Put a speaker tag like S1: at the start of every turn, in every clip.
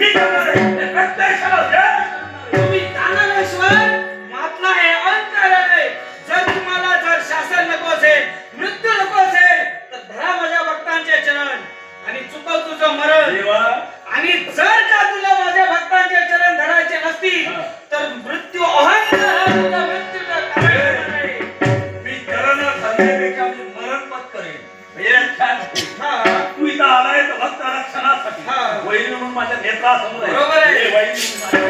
S1: He does it. That's 大同磊，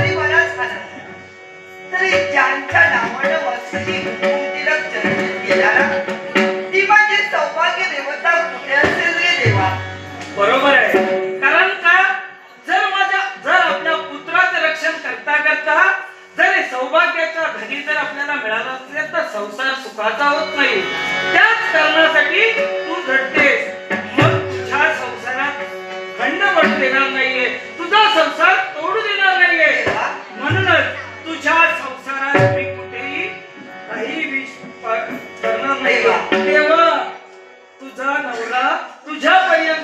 S1: सौभाग्याच्या घरी जर आपल्याला मिळाला असेल तर संसार सुखाचा होत नाही. त्याच कारणासाठी तू झटतेस. मग तुझ्या संसारात खंड पडत देणार नाहीये. तुझा संसार तोडू देणार नाहीये. म्हणूनच तुझ्या संसारात मी कुठेही काही विष करणार नाही तेव्हा तुझा नवरा
S2: तुझ्यापर्यंत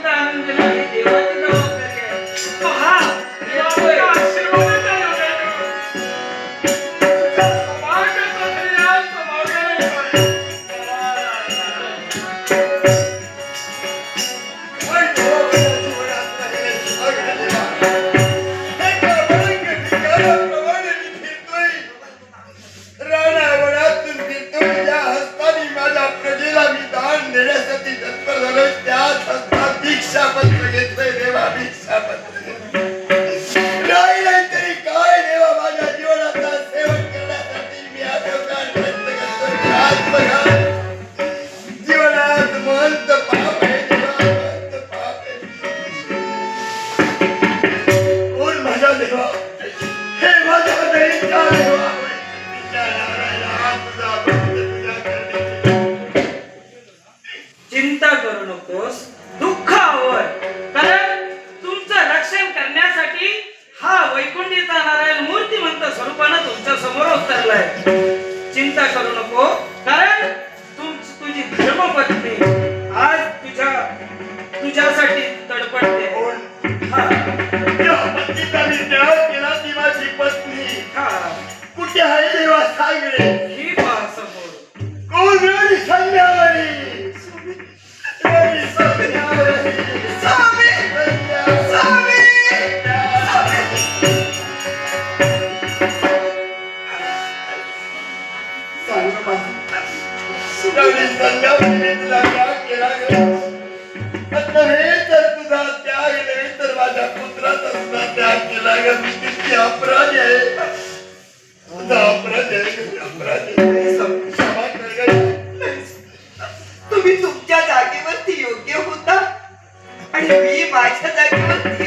S2: माझ्या पुत्राचा सुद्धा त्याग केला. ग मी किती अपराध आहे. सुद्धा अपराधी आहे. मी क्षमा कर
S3: तुम्ही तुमच्या जागेवरती योग्य होता. आणि मी माझ्या जागेवरती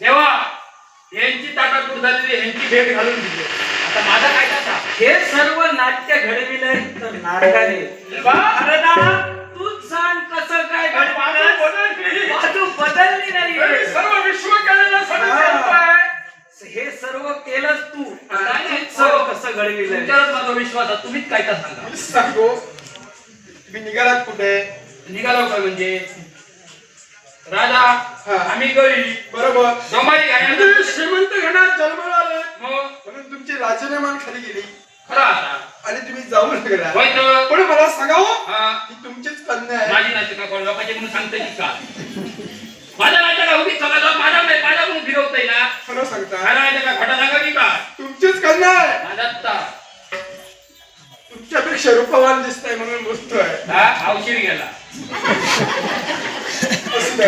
S2: देवा
S1: यांची ताटातूर झालेली यांची भेट घालून दिली. माझा काय कसा हे सर्व नाट्य घडविलंय तर नाटकाने. अरे ना तूच सांग कसं काय घडविलं बाजू बदलली नाही.
S4: सर्व विश्व केलेलं सगळं सांगतोय.
S1: हे सर्व केलंच तू. सर्व कसं घडविलंय माझा विश्वास आहे. तुम्हीच काय तर सांगा.
S4: सांगतो तुम्ही निघालात कुठे?
S1: निघालो काय म्हणजे? राजा
S4: हा.
S1: आम्ही गरी
S4: बरोबर.
S1: गाण्यात
S4: श्रीमंत घरात म्हणून राजीनामान खाली गेली.
S1: खरं
S4: आणि तुम्ही जाऊ
S1: होय तर.
S4: पण मला सांगावं
S1: हा.
S4: ही. तुमचीच कन्या आहे.
S1: माझी नाचका कोण? लोकांचे म्हणून सांगते की का? माझ्या राजाला उभीच सगळं जाऊन माझ्या माझ्या म्हणून फिरवतोय ना
S4: खरं सांगता.
S1: माझ्या राजाला खटा सांगा की का?
S4: तुमचीच कन्या आहे.
S1: माझा आत्ता.
S4: तुमच्यापेक्षा रूपवान दिसताय म्हणून बोलतोय.
S1: हा? औशीर गेला.
S4: असू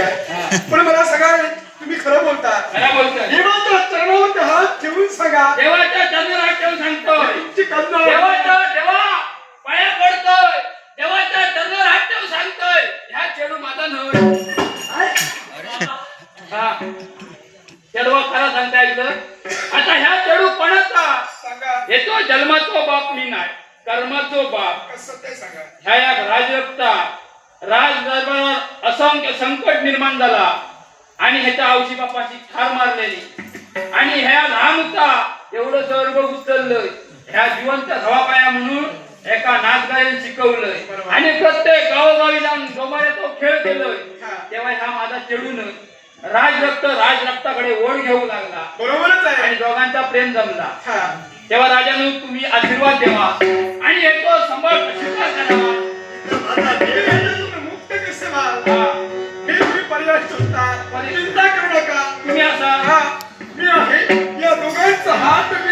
S4: पण मला सांगा तुम्ही खरं बोलता?
S1: खरा बोलतोय.
S4: देवाच्या चरणावरती हात ठेवून सांगा.
S1: देवाच्या चंद्रात ठेवून सांगतोय.
S4: तुमची.
S1: देवाच्या देवा पाया पडतोय. देवाच्या चंद्रावर हात ठेवून सांगतोय. ह्या चेडू माझा नव्हे हा. चेडवा खरा सांगता ऐकलं आता ह्या चेडू कोणाचा
S4: सांगा.
S1: येतो जन्माचो बाप मी नाही कर्माचो बाप.
S4: कसं ते सांगा?
S1: ह्या या राजरक्ता राज दरबारावर असंख्य संकट निर्माण झाला. आणि ह्याच्या आवशी बापाची ठार मारलेली. आणि ह्या लहान होता एवढं सर्व उचललं ह्या जिवंत हवापाया म्हणून एका नाचगायन शिकवलंय. आणि प्रत्येक गावोगावी जाऊन जोमाने तो खेळ केलोय.
S4: हा.
S1: तेव्हा ह्या माझा चेडून राजरक्त राजरक्ताकडे ओढ घेऊ लागला.
S4: बरोबरच
S1: आणि
S4: आहे
S1: दोघांचा प्रेम जमला.
S4: हा.
S1: तेव्हा राजानं तुम्ही आशीर्वाद द्यावा. आणि येतो सांभाळ स्वीकार करावा
S4: मुक्त कसे व्हाल?
S1: हा.
S4: चिंता करू नका
S1: तुम्ही असा
S4: हा मी आहे या दोघांचा हात मी